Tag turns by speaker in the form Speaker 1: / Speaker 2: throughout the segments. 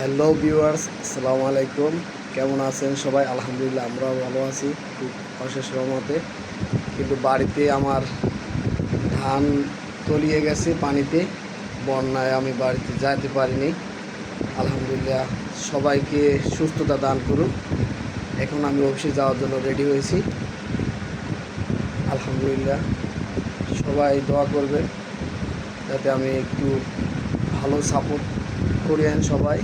Speaker 1: Hello viewers, আসসালামু আলাইকুম। কেমন আছেন সবাই? আলহামদুলিল্লাহ, আমরাও ভালো আছি, খুব অশেষ রহমতে। কিন্তু বাড়িতে আমার ধান তলিয়ে গেছে পানিতে, বন্যায় আমি বাড়িতে যাইতে পারিনি। আলহামদুলিল্লাহ, সবাইকে সুস্থতা দান করুন এখন আমি অফিসে যাওয়ার জন্য রেডি হয়েছি। আলহামদুলিল্লাহ, সবাই দোয়া করবে যাতে আমি একটু ভালো সাপোর্ট করিয়েন সবাই।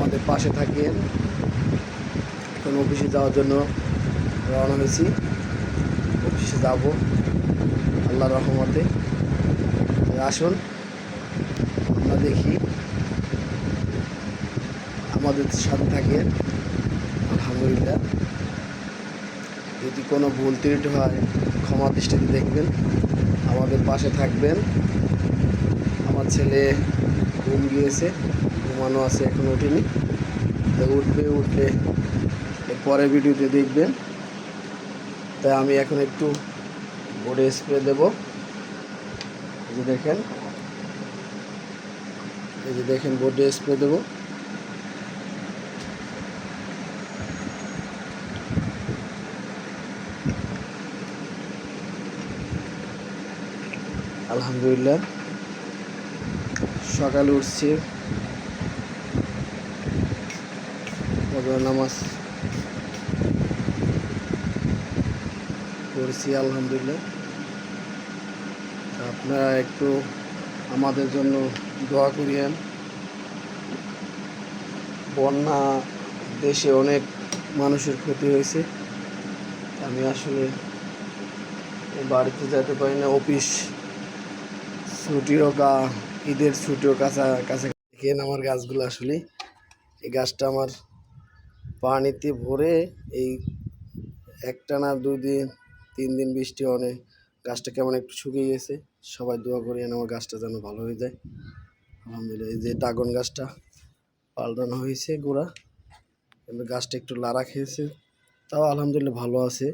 Speaker 1: আমাদের পাশে থাকেন। এখন অফিসে যাওয়ার জন্য রওনা হয়েছি অফিসে যাব। আল্লাহ রহমতে। আসুন, আমরা দেখি। আমাদের সাথে থাকেন। আলহামদুলিল্লাহ। যদি কোনো ভুল ত্রুটি হয়, ক্ষমা দৃষ্টিতে দেখবেন। আমাদের পাশে থাকবেন। আমার ছেলে ঘুম গিয়েছে। ঘুমানো আছে, এখন ওঠেনি তো উঠবে উঠলে পরের ভিডিওতে দেখবেন। তাই আমি এখন একটু বোর্ডে স্প্রে দেব। এই যে দেখেন। এই যে দেখেন, বোর্ডে স্প্রে দেবো। আলহামদুলিল্লাহ। সকালে উঠছি। নামাজ পড়ছি, আলহামদুলিল্লাহ। আপনারা একটু আমাদের জন্য দোয়া করিয়েন। বন্যা দেশে অনেক মানুষের ক্ষতি হয়েছে। আমি আসলে বাড়িতে যেতে পারি না, অফিস ছুটিও গা, ঈদের ছুটিও কাছা কাছে আমার গাছগুলো আসলে। এই গাছটা আমার পানিতে ভরে এই একটা না দুই দিন তিন দিন বৃষ্টি অনেক গাছটা কেমন একটু শুকিয়ে গেছে। সবাই দোয়া করি আমার গাছটা যেন ভালো হয়ে যায়। আলহামদুলিল্লাহ, এই যে ড্রাগন গাছটা পাল্টানো হয়েছে গোড়া। কিন্তু গাছটা একটু লাড়া খেয়েছে। তাও আলহামদুলিল্লাহ ভালো আছে,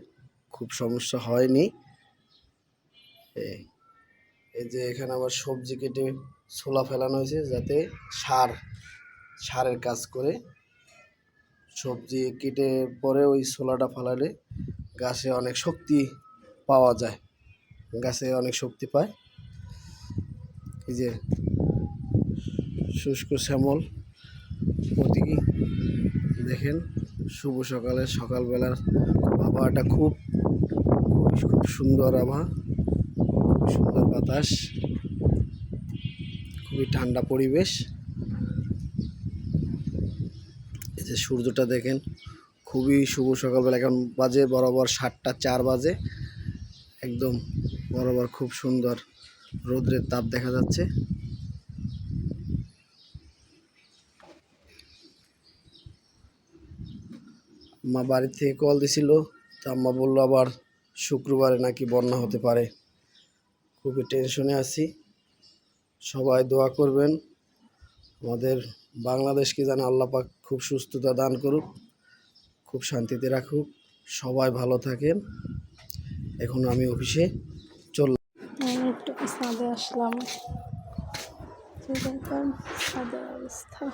Speaker 1: খুব সমস্যা হয়নি। এই যে এখানে আবার সবজি কেটে ছোলা ফেলানো হয়েছে যাতে সার, সারের কাজ করে সবজি কেটে পরে ওই ছোলাটা ফেলালে গাছে অনেক শক্তি পাওয়া যায়। গাছে অনেক শক্তি পায়। এই যে শুষ্ক শ্যামল প্রতীকী দেখেন, শুভ সকালে, সকালবেলার আবহাওয়াটা খুব খুব সুন্দর আবহাওয়া খুব সুন্দর বাতাস, খুবই ঠান্ডা পরিবেশ এই যে সূর্যটা দেখেন, খুবই শুভ সকালবেলা। এখন বাজে বরাবর সাতটা, চার বাজে। একদম বরাবর খুব সুন্দর রৌদ্রের তাপ দেখা যাচ্ছে। মা বাড়ি থেকে কল দিছিল, তা আম্মা বলল আবার শুক্রবারে নাকি বন্যা হতে পারে। খুবই টেনশনে আছি। সবাই দোয়া করবেন, আমাদের বাংলাদেশকে যেন আল্লাপাক খুব সুস্থতা দান করুক, খুব শান্তিতে রাখুক, সবাই ভালো থাকেন। এখন আমি অফিসে চললাম।
Speaker 2: আসলাম। অবস্থা।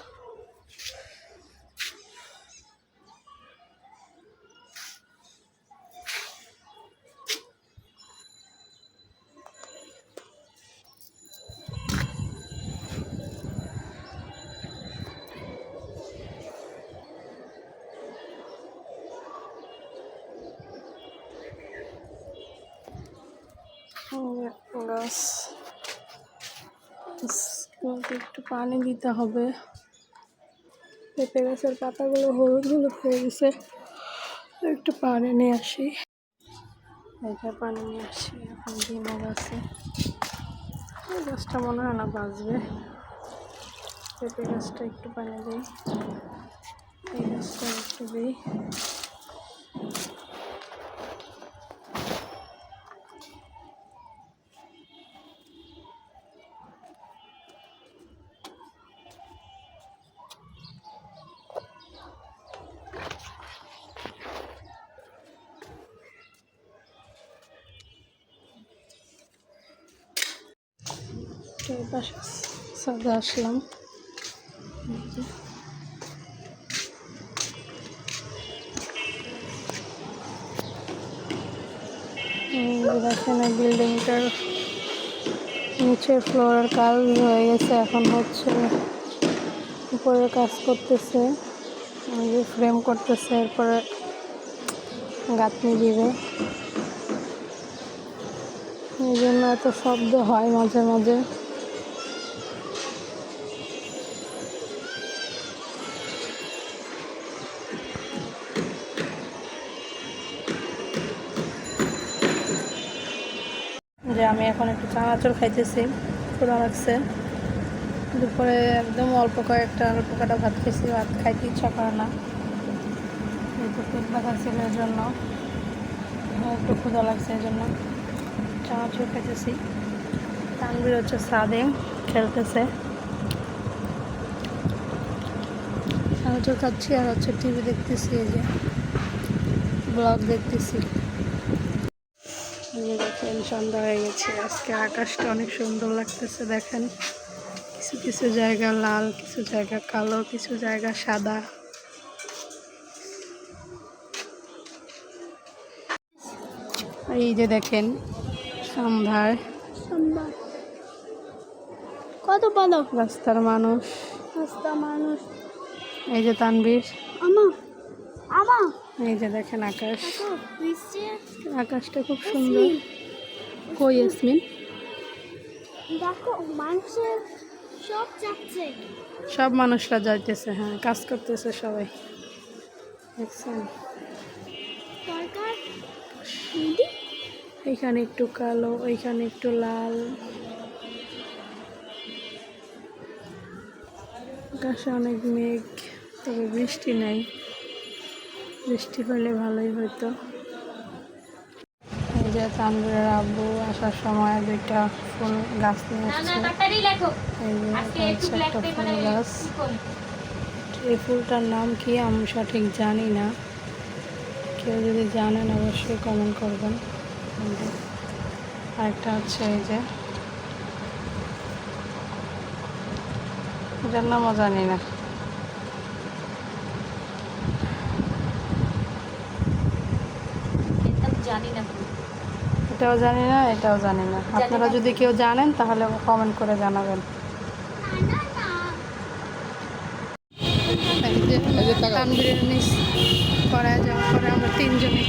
Speaker 2: গাছ একটু পানি দিতে হবে। পেঁপে গাছের পাতাগুলো হলুদ হলুদ হয়ে গেছে। একটু পানি নিয়ে আসি। এটা পানি নিয়ে আসি, এখন ডিমও গাছে গাছটা মনে হয় না বাঁচবে। পেঁপে গাছটা একটু পানি দিই। এই গাছটা একটু দিই। পাশে ছাদে আসলাম দেখেন এই বিল্ডিংটার নিচের ফ্লোরের কাজ হয়ে গেছে, এখন হচ্ছে উপরে কাজ করতেছে ফ্রেম করতেছে, এরপরে গাঁথনি দিবে। এই জন্য এত শব্দ হয় মাঝে মাঝে। এখন একটু চানাচুর খাইতেছি ক্ষুধা লাগছে দুপুরে একদম অল্প কয়েকটা অল্প কটা ভাত খেয়েছি ভাত খাইতে ইচ্ছা করে না। যেহেতু পেট ব্যথা ছিল এর জন্য। একটু ক্ষুধা লাগছে এই জন্য। চানাচুর খাইতেছি। তানবির হচ্ছে সাদে, খেলতেছে। চানাচুর খাচ্ছি আর হচ্ছে টিভি দেখতেছি, এই যে ব্লগ দেখতেছি। দেখেন সন্ধ্যা হয়ে গেছে। আজকে আকাশটা অনেক সুন্দর লাগতেছে দেখেন। কিছু কিছু জায়গা লাল কিছু জায়গা কালো কিছু জায়গা সাদা। এই যে দেখেন সন্ধ্যায়
Speaker 3: কত বলো?
Speaker 2: রাস্তার মানুষ।
Speaker 3: রাস্তা মানুষ।
Speaker 2: এই যে তানবীর
Speaker 3: আমা আমা।
Speaker 2: এই যে দেখেন আকাশ। আকাশটা খুব সুন্দর। কই ইয়াসমিন?
Speaker 3: দেখো মানুষের সব যাচ্ছে
Speaker 2: সব মানুষরা যাইতেছে হ্যাঁ কাজ করতেছে সবাই। দেখছেন? এখানে একটু কালো ওইখানে একটু লাল। আকাশে অনেক মেঘ তবে বৃষ্টি নাই। বৃষ্টি হলে ভালোই হতো এই যে তানভীরের আব্বু আসার সময় দুইটা ফুল গাছ নিয়ে হচ্ছে একটা ফুল গাছ। এই ফুলটার নাম কি আমি সঠিক জানি না। কেউ যদি জানেন অবশ্যই কমেন্ট করবেন। আরেকটা হচ্ছে এই যে। এটার নামও জানি না।
Speaker 3: জানি না।
Speaker 2: এটাও জানি না এটাও জানি না। আপনারা যদি কেউ জানেন তাহলে কমেন্ট করে জানাবেন। করা যাওয়ার পরে আমরা তিনজনে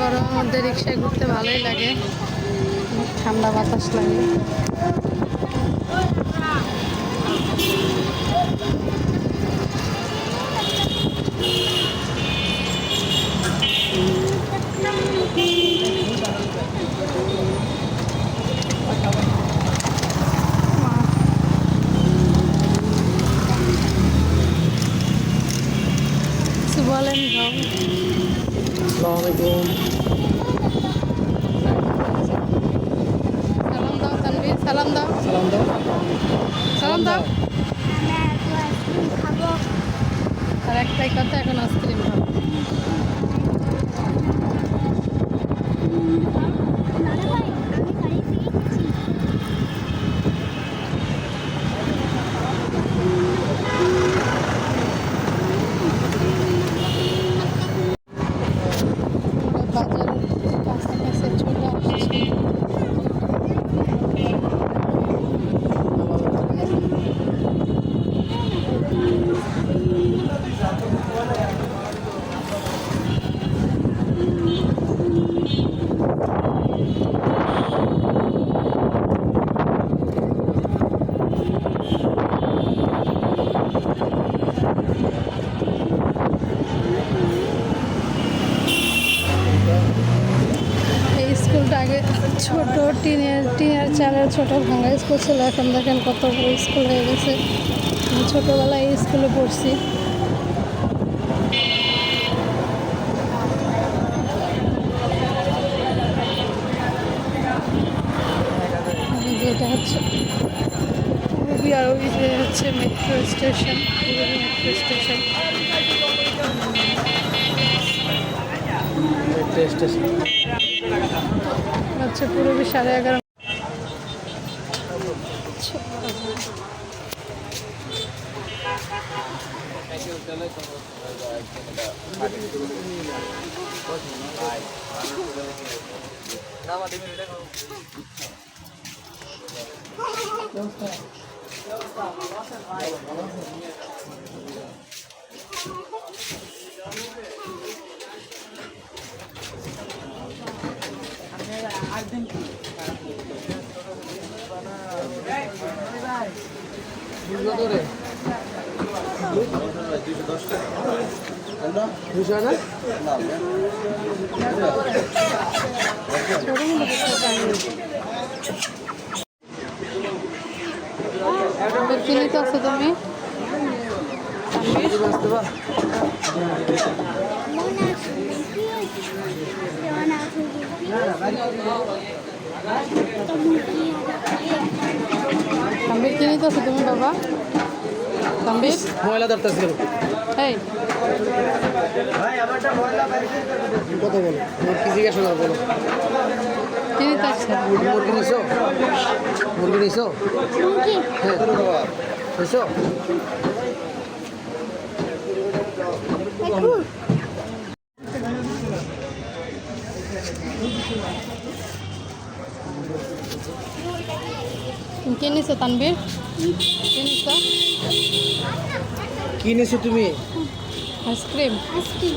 Speaker 2: গরমের মধ্যে রিক্সায় ঘুরতে ভালোই লাগে। ঠান্ডা বাতাস লাগে কিছু বলেন ভাব
Speaker 1: আসসালামু আলাইকুম
Speaker 2: সালাম দাও তানভীর সালাম দাও।
Speaker 1: সালাম দাও।
Speaker 3: খাব।
Speaker 2: আর একটাই কথা এখন আইসক্রিম খাব। টিনের টিনের চালের ছোট ভাঙা স্কুল ছিল এখন দেখেন কত বড় স্কুল হয়ে গেছে। আমি ছোটোবেলায় এই স্কুলে পড়ছি। এই যে এটা হচ্ছে ওই হচ্ছে metro station metro station
Speaker 1: station.
Speaker 2: হচ্ছে পুরবি সাড়ে এগারো
Speaker 1: না?
Speaker 2: চিনিতে আছো তুমি?
Speaker 1: আসতে
Speaker 2: তাম্বির চিনিতে আছো তুমি বাবা? তাম্বির
Speaker 1: ময়লা ধরতেছি
Speaker 2: এই।
Speaker 1: কত বলো? তোমার কি জিজ্ঞাসা করো বলো?
Speaker 2: চিনিতে আসছে?
Speaker 1: মুরগি নিছো? মুরগি নিছো? হ্যাঁ নিছো?
Speaker 2: কি নিছো তানবীর কি নিছো
Speaker 1: কি নিছো তুমি
Speaker 2: আইসক্রিম
Speaker 3: আইসক্রিম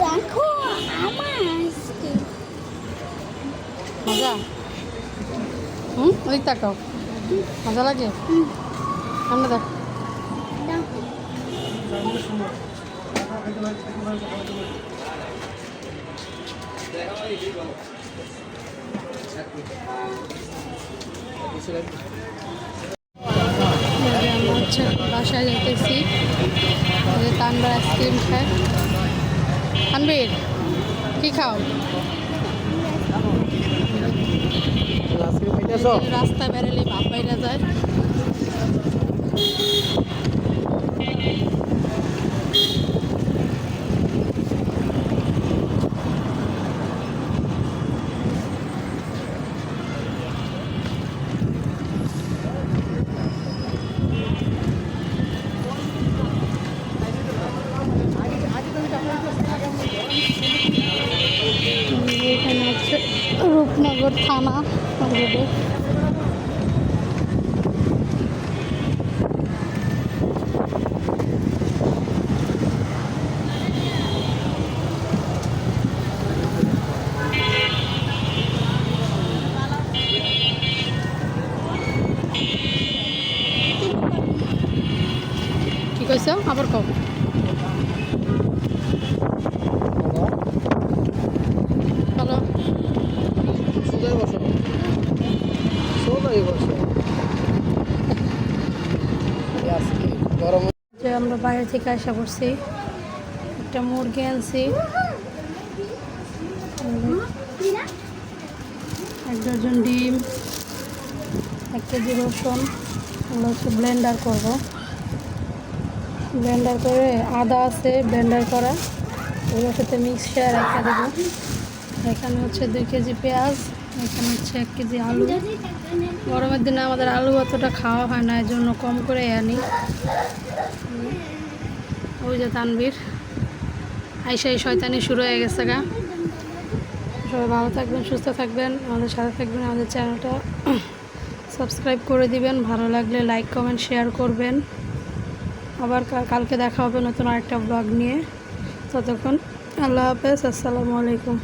Speaker 3: দেখো আমার আইসক্রিম
Speaker 2: মজা? হুম ওই তাকাও। মজা লাগে? আমরা দেখ।
Speaker 3: দাও।
Speaker 2: এবারে আমরা হচ্ছে বাসায় যেতেছি তানবার আইসক্রিম খায় তানবীর কি খাও রাস্তায় বেরোলে বাপ বাইরা যায় এখানে হচ্ছে রূপনগর থানা রোডে কি কইছো আবার কও বলো
Speaker 1: সোজাই বসো সোজাই বসো গরম।
Speaker 2: যে আমরা বাইরে থেকে আসা করছি একটা মুরগি আনছি। এক ডজন ডিম এক কেজি রসুন। এগুলো হচ্ছে ব্লেন্ডার করব। ব্লেন্ডার করে আদা আছে, ব্লেন্ডার করা। ওগুলোর সাথে মিক্সচার একটা দেবো। এখানে হচ্ছে দুই কেজি পেঁয়াজ, এখানে হচ্ছে এক কেজি আলু। গরমের দিনে আমাদের আলু অতটা খাওয়া হয় না এর জন্য কম করে আনি। ওই যে তানবীর আইসাই শয়তানি শুরু হয়ে গেছে গা। সবাই ভালো থাকবেন, সুস্থ থাকবেন। আমাদের সাথে থাকবেন, আমাদের চ্যানেলটা সাবস্ক্রাইব করে দিবেন। ভালো লাগলে লাইক, কমেন্ট, শেয়ার করবেন। আবার কালকে দেখা হবে নতুন আরেকটা ব্লগ নিয়ে। ততক্ষণ আল্লাহ হাফেজ আসসালামু আলাইকুম।